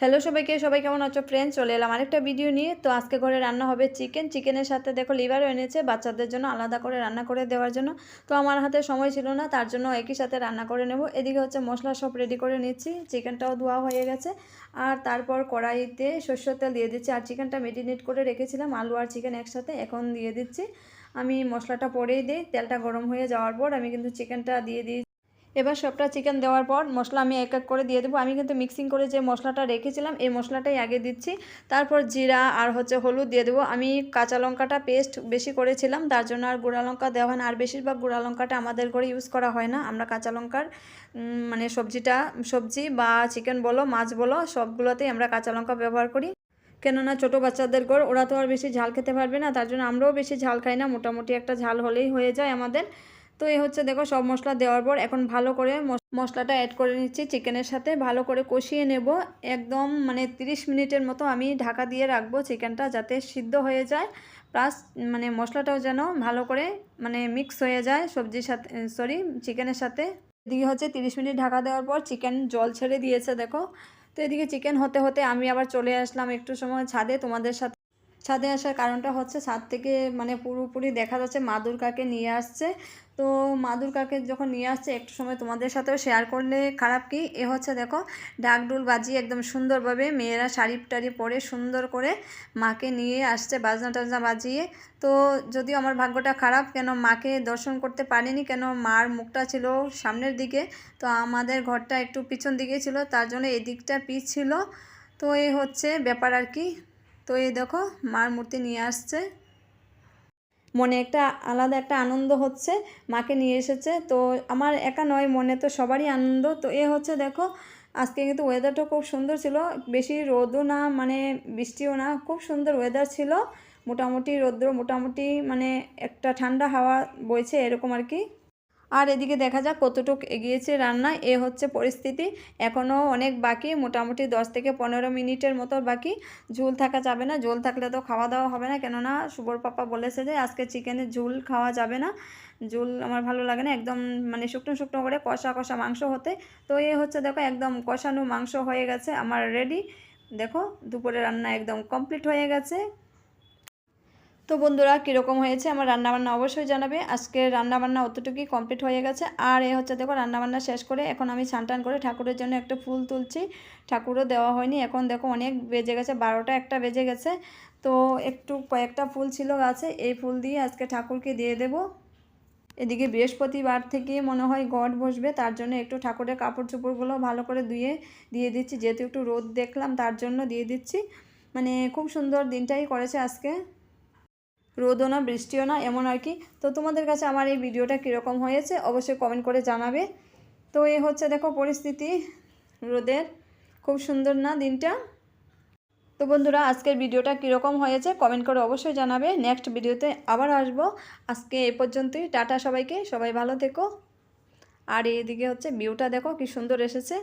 Hello সবাইকে, সবাই কেমন আছো ফ্রেন্ড চলে এলাম আরেকটা ভিডিও নিয়ে। তো আজকে ঘরে রান্না হবে চিকেন চিকেনের সাথে দেখো লিভারও এনেছে বাচ্চাদের জন্য আলাদা করে রান্না করে দেওয়ার জন্য। তো আমার হাতে সময় ছিল না, তার জন্য একই সাথে রান্না করে নেব। এদিকে হচ্ছে মশলা সব রেডি করে নিচ্ছি। চিকেনটাও ধোয়া হয়ে গেছে। আর তারপর কড়াইতে সর্ষের তেল দিয়ে দিচ্ছি। আর চিকেনটা মেরিনেট করে রেখেছিলাম, আলু আর চিকেন একসাথে এখন দিয়ে দিচ্ছি। আমি মশলাটা পরেই দিই। তেলটা গরম হয়ে যাওয়ার পর আমি কিন্তু চিকেনটা দিয়ে দিই। এবার সবটা চিকেন দেওয়ার পর মশলা আমি এক এক করে দিয়ে দেবো। আমি কিন্তু মিক্সিং করে যে মশলাটা রেখেছিলাম, এই মশলাটাই আগে দিচ্ছি। তারপর জিরা আর হচ্ছে হলুদ দিয়ে দেবো। আমি কাঁচা লঙ্কাটা পেস্ট বেশি করেছিলাম, তার জন্য আর গুঁড়া লঙ্কা দেওয়া হয় না। আর বেশিরভাগ গুঁড়া লঙ্কাটা আমাদের ঘরে ইউজ করা হয় না। আমরা কাঁচা লঙ্কার মানে সবজিটা, সবজি বা চিকেন বলো, মাছ বলো, সবগুলোতেই আমরা কাঁচা লঙ্কা ব্যবহার করি। কেননা ছোটো বাচ্চাদের ঘর, ওরা তো আর বেশি ঝাল খেতে পারবে না। তার জন্য আমরাও বেশি ঝাল খাই না। মোটামুটি একটা ঝাল হলেই হয়ে যায় আমাদের। তো এই হচ্ছে দেখো সব মশলা দেওয়ার পর এখন ভালো করে মশলাটা অ্যাড করে নিচ্ছি চিকেনের সাথে। ভালো করে কষিয়ে নেব। একদম মানে 30 মিনিটের মতো আমি ঢাকা দিয়ে রাখব চিকেনটা যাতে সিদ্ধ হয়ে যায়। প্লাস মানে মশলাটাও যেন ভালো করে মানে মিক্স হয়ে যায় সবজির সাথে সরি চিকেনের সাথে। এদিকে হচ্ছে 30 মিনিট ঢাকা দেওয়ার পর চিকেন জল ছেড়ে দিয়েছে দেখো। তো এদিকে চিকেন হতে হতে আমি আবার চলে আসলাম একটু সময় ছাদে তোমাদের সাথে। ছাদে আসার কারণটা হচ্ছে ছাদ থেকে মানে পুরোপুরি দেখা যাচ্ছে মাদুর কাকে নিয়ে আসছে। তো মাদুর কাকে যখন নিয়ে আসছে, একটু সময় তোমাদের সাথেও শেয়ার করলে খারাপ কি? এ হচ্ছে দেখো ডাকডুল বাজিয়ে একদম সুন্দরভাবে মেয়েরা শাড়ি টাড়ি পরে সুন্দর করে মাকে নিয়ে আসছে, বাজনা টাজনা বাজিয়ে। তো যদিও আমার ভাগ্যটা খারাপ, কেন মাকে দর্শন করতে পারিনি, কেন মার মুখটা ছিল সামনের দিকে, তো আমাদের ঘরটা একটু পিছন দিকে ছিল, তার জন্য এদিকটা পিচ ছিল। তো এই হচ্ছে ব্যাপার আর কি। তো এই দেখো, মার মূর্তি নিয়ে আসছে। মনে একটা আলাদা একটা আনন্দ হচ্ছে, মাকে নিয়ে এসেছে। তো আমার একা নয়, মনে তো সবারই আনন্দ। তো এ হচ্ছে দেখো, আজকে কিন্তু ওয়েদারটা খুব সুন্দর ছিল। বেশি রোদও না মানে বৃষ্টিও না, খুব সুন্দর ওয়েদার ছিল। মোটামুটি রৌদ্র মোটামুটি মানে একটা ঠান্ডা হাওয়া বইছে, এরকম আর কি। আর এদিকে দেখা যাক কতটুক এগিয়েছে রান্না, এ হচ্ছে পরিস্থিতি। এখনও অনেক বাকি, মোটামুটি দশ থেকে পনেরো মিনিটের মতো বাকি। ঝুল থাকা যাবে না, ঝোল থাকলে তো খাওয়া দাওয়া হবে না। কেননা শুভর পাপা বলেছে যে, আজকে চিকেনের ঝুল খাওয়া যাবে না। ঝুল আমার ভালো লাগে না, একদম মানে শুকনো শুকনো করে কষা কষা মাংস হতে। তো এ হচ্ছে দেখো, একদম কষানো মাংস হয়ে গেছে, আমার রেডি দেখো, দুপুরে রান্না একদম কমপ্লিট হয়ে গেছে। তো বন্ধুরা, কীরকম হয়েছে আমার রান্নাবান্না অবশ্যই জানাবে। আজকে রান্নাবান্না অতটুকুই কমপ্লিট হয়ে গেছে। আর এ হচ্ছে, দেখো, রান্নাবান্না শেষ করে এখন আমি ছানটান করে ঠাকুরের জন্য একটা ফুল তুলছি। ঠাকুরও দেওয়া হয়নি। এখন দেখো, অনেক বেজে গেছে, বারোটা একটা বেজে গেছে। তো একটু কয়েকটা ফুল ছিল গাছে, এই ফুল দিয়ে আজকে ঠাকুরকে দিয়ে দেব। এদিকে বৃহস্পতিবার থেকে মনে হয় গড বসবে, তার জন্য একটু ঠাকুরের কাপড় চোপড়গুলো ভালো করে ধুয়ে দিয়ে দিচ্ছি। যেহেতু একটু রোদ দেখলাম, তার জন্য দিয়ে দিচ্ছি। মানে খুব সুন্দর দিনটাই করেছে আজকে। রোদও না বৃষ্টিও না, এমন আর কি। তো তোমাদের কাছে আমার এই ভিডিওটা কীরকম হয়েছে অবশ্যই কমেন্ট করে জানাবে। তো এই হচ্ছে দেখো পরিস্থিতি রোদের। খুব সুন্দর না দিনটা? তো বন্ধুরা, আজকের ভিডিওটা কীরকম হয়েছে কমেন্ট করে অবশ্যই জানাবে। নেক্সট ভিডিওতে আবার আসব। আজকে এ পর্যন্তই। টাটা সবাইকে। সবাই ভালো থেকো। আর এইদিকে হচ্ছে ভিউটা দেখো কি সুন্দর এসেছে।